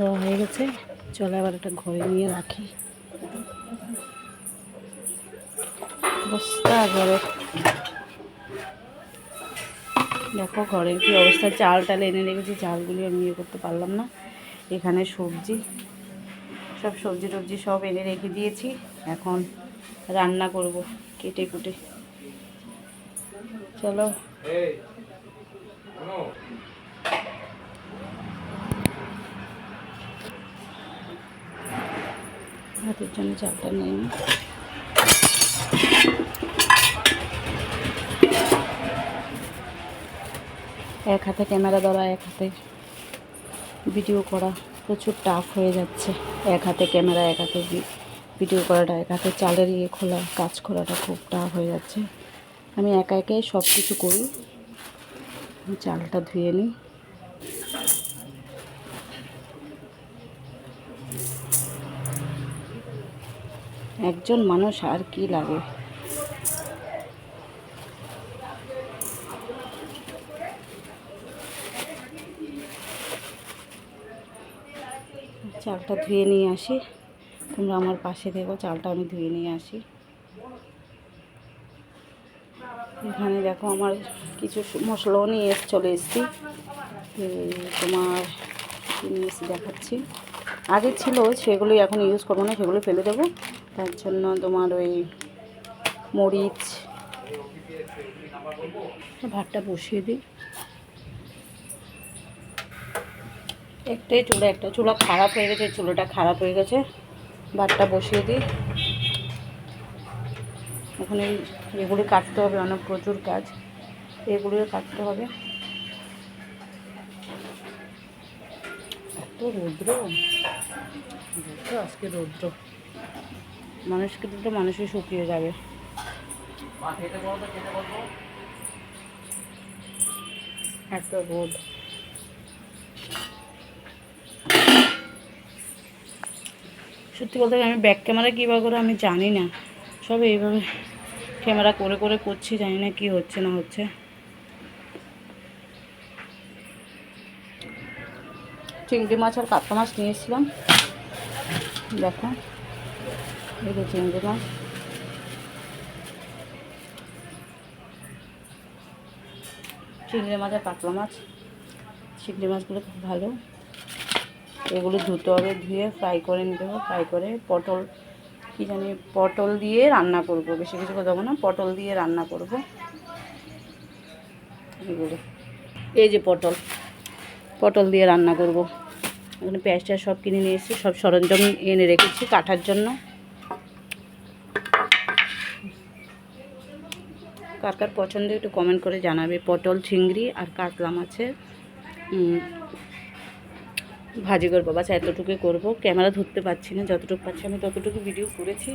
দেওয়া হয়ে গেছে। চলো আবার একটা ঘরে নিয়ে রাখি। অবস্থা ঘরে। দেখো ঘরের কি অবস্থা? চাল টাল এনে রেখেছি, চালগুলি আমি ইয়ে করতে পারলাম না। এখানে সবজি, সব সবজি টবজি সব এনে রেখে দিয়েছি। এখন রান্না করব কেটে কুটে। চলো। হাতের জন্য চালটা নিয়ে এক হাতে ক্যামেরা ধরা, এক হাতে ভিডিও করা, প্রচুর টাফ হয়ে যাচ্ছে। এক হাতে ক্যামেরা, এক হাতে ভিডিও করাটা, এক হাতে চালের ইয়ে খোলা, কাজ খোলাটা খুব টাফ হয়ে যাচ্ছে। আমি একা একাই সব কিছু করি চালটা ধুয়ে নিই। একজন মানুষ আর কি লাগে? চালটা ধুয়ে নিয়ে আসি। তোমরা আমার পাশে দেখো চালটা আমি ধুয়ে নিয়ে আসি। এখানে দেখো আমার কিছু মশলাও নিয়ে চলে এসেছি। তোমার নিয়ে দেখাচ্ছি। আগে ছিল, সেগুলোই এখন ইউজ করব না, সেগুলো ফেলে দেবো। তার জন্য তোমার ওই মরিচ ভাতটা বসিয়ে দিই। একটাই চুলা, একটা চুলা খারাপ হয়ে গেছে, চুলোটা খারাপ হয়ে গেছে। ভাতটা বসিয়ে দিই। এই এগুলি কাটতে হবে, অনেক প্রচুর কাজ। এগুলিও কাটতে হবে। এত রৌদ্র। আজকে রৌদ্র। মানুষকে দিলে মানুষই শুকিয়ে যাবে। এত রোদ। সত্যি বলতে আমি ব্যাক ক্যামেরা কীভাবে করে আমি জানি না। সব এইভাবে ক্যামেরা করে করে করছি জানি না কি হচ্ছে না হচ্ছে। চিংড়ি মাছ আর কাতলা মাছ নিয়েছিলাম। দেখো। এই চিংড়ি মাছ চিংড়ি আর কাতলা মাছ। চিংড়ি মাছগুলো খুব ভালো। এগুলো ধুতে হবে, ধুয়ে ফ্রাই করে নিতে হবে। ফ্রাই করে পটল, কী জানি, পটল দিয়ে রান্না করব। বেশি কিছু করে দেবো না, পটল দিয়ে রান্না করব। এগুলো। এই যে পটল। পটল দিয়ে রান্না করব। এখানে পেঁয়াজ সব কিনে নিয়ে এসেছি, সব সরঞ্জাম এনে রেখেছি কাটার জন্য। কার কার পছন্দ একটু কমেন্ট করে জানাবে। পটল, চিংড়ি আর কাতলা মাছের ভাজি করব। বাস এতটুকুই করব। ক্যামেরা ধরতে পারছি না, যতটুকু পাচ্ছি আমি ততটুকু ভিডিও করেছি।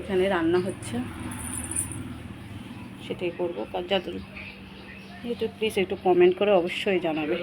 এখানে রান্না হচ্ছে। সেটাই করব। কার যতটুকু একটু প্লিজ একটু কমেন্ট করে অবশ্যই জানাবে।